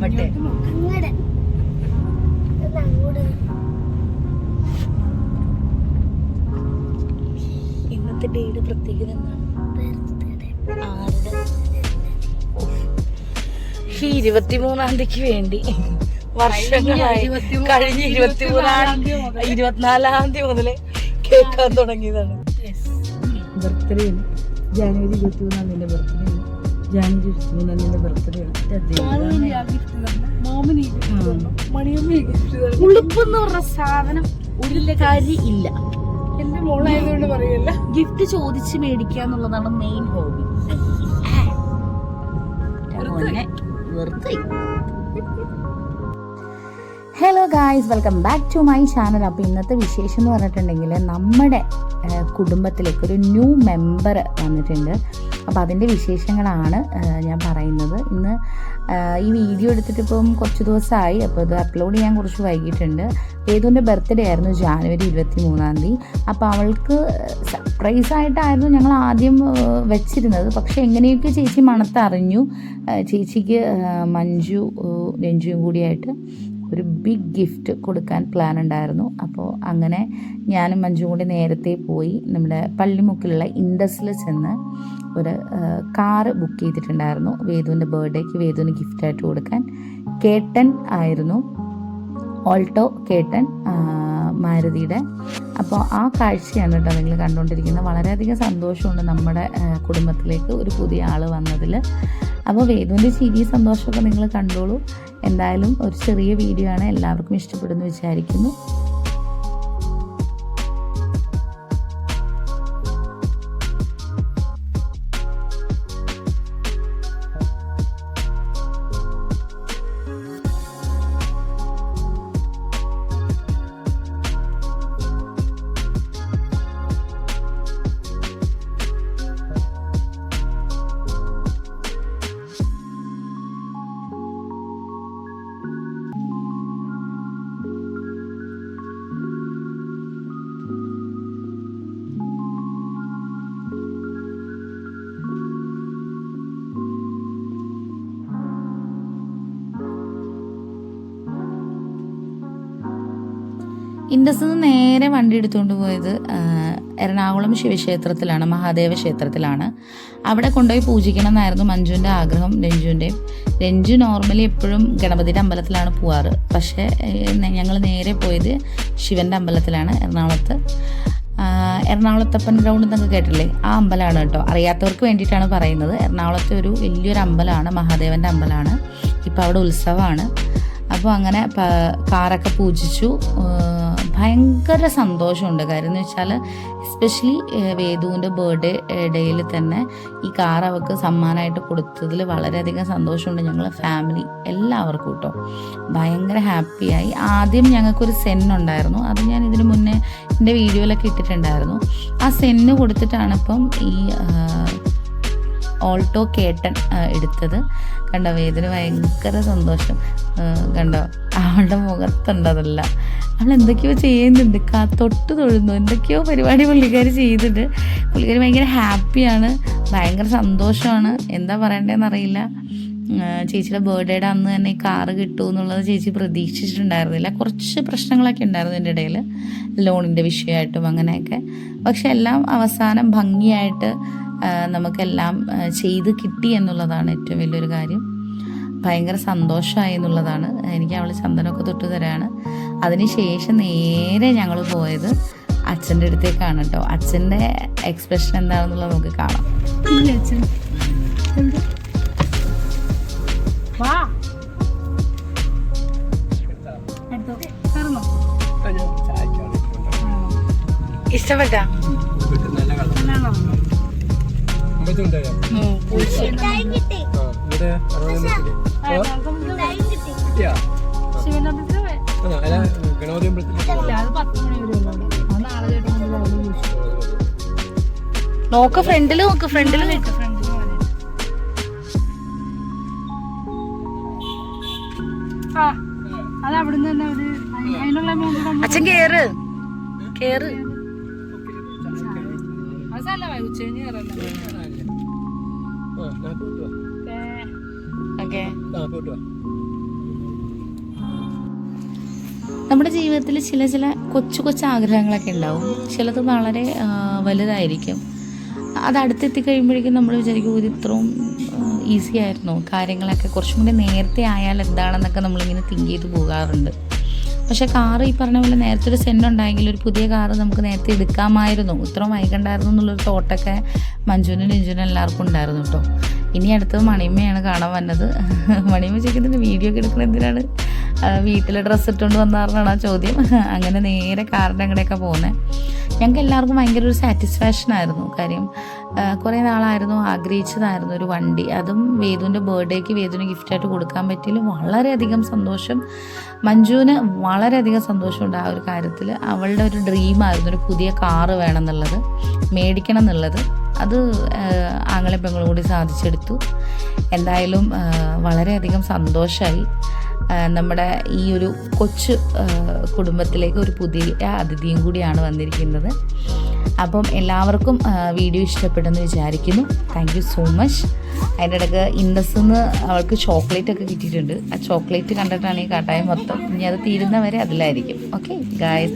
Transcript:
വട്ടെ ഇന്നത്തെ ഡേയുടെ പ്രത്യേകത എന്താണ് ഈ ഇരുപത്തിമൂന്നാം തീയതിക്ക് വേണ്ടി വർഷങ്ങളായി കഴിഞ്ഞ ഇരുപത്തിമൂന്നാം തീയതി ഇരുപത്തിനാലാം തീയതി മുതൽ കേൾക്കാൻ തുടങ്ങിയതാണ്. ബർത്ത്ഡേ ജനുവരി ഇരുപത്തിമൂന്നാം തീയതി ബർത്ത്ഡേ ജാനുവരി ഇരുപത്തി മൂന്നാം തീയതി ബർത്ത്ഡേ ഉളുപ്പ് എന്ന് പറഞ്ഞ സാധനം ഒരു കാര്യം ഇല്ല. എന്റെ മോളായതുകൊണ്ട് പറയല്ല. ഗിഫ്റ്റ് ചോദിച്ച് മേടിക്കുക എന്നുള്ളതാണ് മെയിൻ ഹോബി വെറുതെ. Hello guys welcome back to my channel അപ്പോൾ ഇന്നത്തെ വിശേഷം എന്ന് പറഞ്ഞിട്ടുണ്ടെങ്കിൽ നമ്മുടെ കുടുംബത്തിലേക്ക് ഒരു ന്യൂ മെമ്പർ വന്നിട്ടുണ്ട്. അപ്പോൾ അതിന്റെ വിശേഷങ്ങളാണ് ഞാൻ പറയുന്നത്. ഇന്ന് ഈ വീഡിയോ എടുത്തിട്ട് ഇപ്പം കുറച്ച് ദിവസമായി. അപ്പോൾ ഇത് അപ്ലോഡ് ചെയ്യാൻ കുറച്ച് വൈകിട്ടുണ്ട് വേദുവിന്റെ ബർത്ത്ഡേ ആയിരുന്നു? ജാനുവരി ഇരുപത്തി മൂന്നാം തീയതി. അപ്പോൾ അവൾക്ക് സർപ്രൈസ് ആയിട്ടായിരുന്നു ഞങ്ങൾ ആദ്യം വെച്ചിരുന്നത്. പക്ഷേ എങ്ങനെയൊക്കെ ചേച്ചി മണത്തറിഞ്ഞു? ചേച്ചിക്ക് മഞ്ജു രഞ്ജുവും കൂടിയായിട്ട് ഒരു ബിഗ് ഗിഫ്റ്റ് കൊടുക്കാൻ പ്ലാൻ ഉണ്ടായിരുന്നു. അപ്പോൾ അങ്ങനെ ഞാനും മഞ്ജുവും കൂടി നേരത്തെ പോയി നമ്മുടെ പള്ളിമുക്കിലുള്ള ഇൻഡസിൽ ചെന്ന് ഒരു കാറ് ബുക്ക് ചെയ്തിട്ടുണ്ടായിരുന്നു. വേദുവിന്റെ ബർത്ത്ഡേക്ക് വേദുവിന് ഗിഫ്റ്റായിട്ട് കൊടുക്കാൻ. കേട്ടൻ ആയിരുന്നു. ഓൾട്ടോ കേട്ടൻ മാരുതിയുടെ. അപ്പോൾ ആ കാഴ്ചയാണ് കേട്ടോ നിങ്ങൾ കണ്ടുകൊണ്ടിരിക്കുന്നത്. വളരെയധികം സന്തോഷമുണ്ട് നമ്മുടെ കുടുംബത്തിലേക്ക് ഒരു പുതിയ ആൾ വന്നതിൽ. അപ്പോൾ വേദുവിന്റെ ചിരി സന്തോഷമൊക്കെ നിങ്ങൾ കണ്ടോളൂ. എന്തായാലും ഒരു ചെറിയ വീഡിയോ ആണ്. എല്ലാവർക്കും ഇഷ്ടപ്പെടുന്നു വിചാരിക്കുന്നു. ഇൻഡസ് നിന്ന് നേരെ വണ്ടി എടുത്തുകൊണ്ട് പോയത് എറണാകുളം ശിവക്ഷേത്രത്തിലാണ് മഹാദേവ ക്ഷേത്രത്തിലാണ്. അവിടെ കൊണ്ടുപോയി പൂജിക്കണം എന്നായിരുന്നു മഞ്ജുവിന്റെ ആഗ്രഹം രഞ്ജുവിന്റെയും രഞ്ജു നോർമലി എപ്പോഴും ഗണപതിയുടെ അമ്പലത്തിലാണ് പോവാറ്. പക്ഷേ ഞങ്ങൾ നേരെ പോയത് ശിവന്റെ അമ്പലത്തിലാണ് എറണാകുളത്ത്. എറണാകുളത്തപ്പൻ ഗ്രൗണ്ട് എന്നൊക്കെ കേട്ടില്ലേ ആ അമ്പലമാണ് കേട്ടോ. അറിയാത്തവർക്ക് വേണ്ടിയിട്ടാണ് പറയുന്നത്. എറണാകുളത്തെ ഒരു വലിയൊരു അമ്പലമാണ് മഹാദേവന്റെ അമ്പലമാണ് ഇപ്പോൾ അവിടെ ഉത്സവമാണ്. അപ്പോൾ അങ്ങനെ കാറൊക്കെ പൂജിച്ചു. ഭയങ്കര സന്തോഷമുണ്ട്. കാര്യം എന്ന് വെച്ചാൽ എസ്പെഷ്യലി വേദുവിന്റെ ബർത്ത്ഡേ ഡേയിൽ തന്നെ ഈ കാർ അവൾക്ക് സമ്മാനമായിട്ട് കൊടുത്തതിൽ വളരെയധികം സന്തോഷമുണ്ട് ഞങ്ങൾ ഫാമിലി എല്ലാവർക്കും കേട്ടോ ഭയങ്കര ഹാപ്പിയായി ആദ്യം ഞങ്ങൾക്കൊരു സെൻ ഉണ്ടായിരുന്നു. അത് ഞാൻ ഇതിന് മുന്നേ എന്റെ വീഡിയോയിലൊക്കെ ഇട്ടിട്ടുണ്ടായിരുന്നു. ആ സെന്ന് കൊടുത്തിട്ടാണ് ഇപ്പം ഈ ഓൾട്ടോ കേട്ടൻ എടുത്തത്. കണ്ടോ വേദന ഭയങ്കര സന്തോഷം. കണ്ടോ അവളുടെ മുഖത്തുണ്ടതല്ല അവൾ എന്തൊക്കെയോ ചെയ്യുന്നുണ്ട് തൊട്ട് തൊഴുന്നു. എന്തൊക്കെയോ പരിപാടി പുള്ളിക്കാർ ചെയ്യുന്നുണ്ട് പുള്ളിക്കാർ ഭയങ്കര ഹാപ്പിയാണ്. ഭയങ്കര സന്തോഷമാണ്. എന്താ പറയണ്ടതെന്ന് അറിയില്ല ചേച്ചിയുടെ ബർത്ത്ഡേയുടെ അന്ന് തന്നെ ഈ കാറ് കിട്ടുമോ എന്നുള്ളത് ചേച്ചി പ്രതീക്ഷിച്ചിട്ടുണ്ടായിരുന്നില്ല. കുറച്ച് പ്രശ്നങ്ങളൊക്കെ ഉണ്ടായിരുന്നു എന്റെ ഇടയിൽ ലോണിന്റെ വിഷയമായിട്ടും അങ്ങനെയൊക്കെ. പക്ഷെ എല്ലാം അവസാനം ഭംഗിയായിട്ട് നമുക്കെല്ലാം ചെയ്ത് കിട്ടി എന്നുള്ളതാണ് ഏറ്റവും വലിയൊരു കാര്യം. ഭയങ്കര സന്തോഷമായി എന്നുള്ളതാണ്. എനിക്ക് അവൾ ചന്ദനമൊക്കെ തൊട്ട് തരാണ്. അതിനുശേഷം നേരെ ഞങ്ങൾ പോയത് അച്ഛന്റെ അടുത്തേക്കാണ് കേട്ടോ. അച്ഛന്റെ എക്സ്പ്രഷൻ എന്താണെന്നുള്ളത് നമുക്ക് കാണാം. ഇഷ്ടപ്പെട്ട? എന്നാണോ ഒരു ഫ്രണ്ടിൽ നോക്ക് ഫ്രണ്ടിൽ. അച്ഛൻ കേറ്. കേറ്. ഓക്കെ. നമ്മുടെ ജീവിതത്തിൽ ചില ചില കൊച്ചു കൊച്ചു ആഗ്രഹങ്ങളൊക്കെ ഉണ്ടാവും. ചിലത് വളരെ വലുതായിരിക്കും. അത് അടുത്തെത്തി കഴിയുമ്പോഴേക്കും നമ്മൾ വിചാരിക്കും ഇത് ഇത്രയും ഈസി ആയിരുന്നു? കാര്യങ്ങളൊക്കെ കുറച്ചും കൂടി നേരത്തെ ആയാൽ എന്താണെന്നൊക്കെ നമ്മളിങ്ങനെ തിങ്ക് ചെയ്ത് പോകാറുണ്ട്. പക്ഷേ കാറ് ഈ പറഞ്ഞ പോലെ നേരത്തെ ഒരു സെന്റ് ഉണ്ടായെങ്കിൽ ഒരു പുതിയ കാറ് നമുക്ക് നേരത്തെ എടുക്കാമായിരുന്നു. ഇത്രയും വൈകണ്ടായിരുന്നു എന്നുള്ളൊരു തോട്ടൊക്കെ മഞ്ജുവിനും നെഞ്ചുനും എല്ലാവർക്കും ഉണ്ടായിരുന്നു കേട്ടോ. ഇനി അടുത്തത് മണിമയാണ് കാണാൻ വന്നത്. മണിമ ചോദിക്കുന്നതിന്റെ വീഡിയോ ഒക്കെ എടുക്കുന്ന എന്തിനാണ്? വീട്ടിൽ ഡ്രസ്സ് ഇട്ടുകൊണ്ട് വന്നാറാണ് ആ ചോദ്യം. അങ്ങനെ നേരെ കാറിന്റെ അങ്ങടെയൊക്കെ പോകുന്നത്. ഞങ്ങൾക്ക് എല്ലാവർക്കും ഭയങ്കര ഒരു സാറ്റിസ്ഫാക്ഷൻ ആയിരുന്നു. കാര്യം കുറേ നാളായിരുന്നു ആഗ്രഹിച്ചതായിരുന്നു ഒരു വണ്ടി. അതും വേദുവിന്റെ ബർത്ത്ഡേക്ക് വേദുവിന് ഗിഫ്റ്റായിട്ട് കൊടുക്കാൻ പറ്റിയില്ല. വളരെയധികം സന്തോഷം. മഞ്ജുവിന് വളരെയധികം സന്തോഷമുണ്ട് ആ ഒരു കാര്യത്തിൽ അവളുടെ ഒരു ഡ്രീമായിരുന്നു ഒരു പുതിയ കാറ് വേണം എന്നുള്ളത് മേടിക്കണം എന്നുള്ളത് അത് ആങ്ങളെ പെങ്ങളും കൂടി സാധിച്ചെടുത്തു. എന്തായാലും വളരെയധികം സന്തോഷമായി നമ്മുടെ ഈ ഒരു കൊച്ചു കുടുംബത്തിലേക്ക് ഒരു പുതിയ അതിഥിയും കൂടിയാണ് വന്നിരിക്കുന്നത്. അപ്പം എല്ലാവർക്കും വീഡിയോ ഇഷ്ടപ്പെട്ടെന്ന് വിചാരിക്കുന്നു. താങ്ക് യു സോ മച്ച് അതിന്റെ ഇടയ്ക്ക് ഇന്നസ്ന്ന് അവൾക്ക് ചോക്ലേറ്റ് ഒക്കെ കിട്ടിയിട്ടുണ്ട്. ആ ചോക്ലേറ്റ് കണ്ടിട്ടാണ് ഈ കാട്ടായ മൊത്തം ഇനി അത് തീരുന്നവരെ അതിലായിരിക്കും. Okay guys